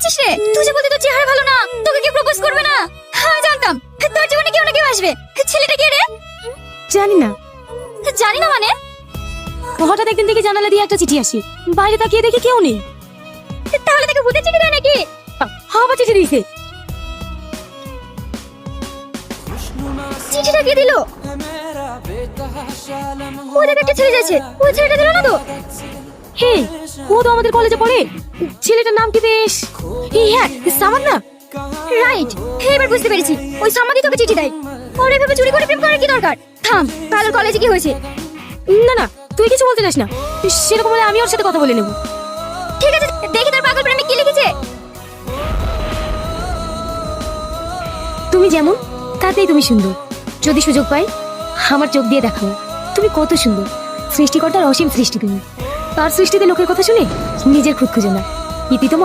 করছিস রে? তুই যে বলতে তোর চেহারা ভালো না তোকে কি প্রপোজ করবে না। হ্যাঁ জানতাম। তোর জীবনে কেউ না কেউ আসবে। ছেলেটা কে রে? জানি না। জানি না মানে? হঠাৎ একদিন থেকে জানালা দিয়ে একটা চিঠি আসি। বাইরে তাকিয়ে দেখি কেউ নেই। তাহলে তাকে ভূতের চিঠি দেয় নাকি? আবার চিঠি দিয়েছে। চিঠিটা কে দিল? ওই দেখ একটা ছেলে যাচ্ছে। ওই ছেলেটা দিল না তো? হে ও তো আমাদের কলেজে পড়ে। ছেলেটার নাম কি বেশ? সামান না? রাইট এবার বুঝতে পেরেছি। ওই সামাদি তোকে চিঠি দেয়। চুরি করে প্রেম করার কি দরকার? থাম, কাল কলেজে কি হয়েছে? না না, তুই কিছু বলতে না। সেরকম হলে আমি ওর সাথে কথা বলে নেব। ঠিক আছে, দেখি তোর পাগল কি লিখেছে। তুমি যেমন, তাতেই তুমি সুন্দর। যদি সুযোগ পাই, আমার চোখ দিয়ে দেখাও। তুমি কত সুন্দর। সৃষ্টিকর্তার অসীম সৃষ্টি তুমি। তার সৃষ্টিতে লোকের কথা শুনে নিজের খুদ খুঁজে না। ইতি তোমার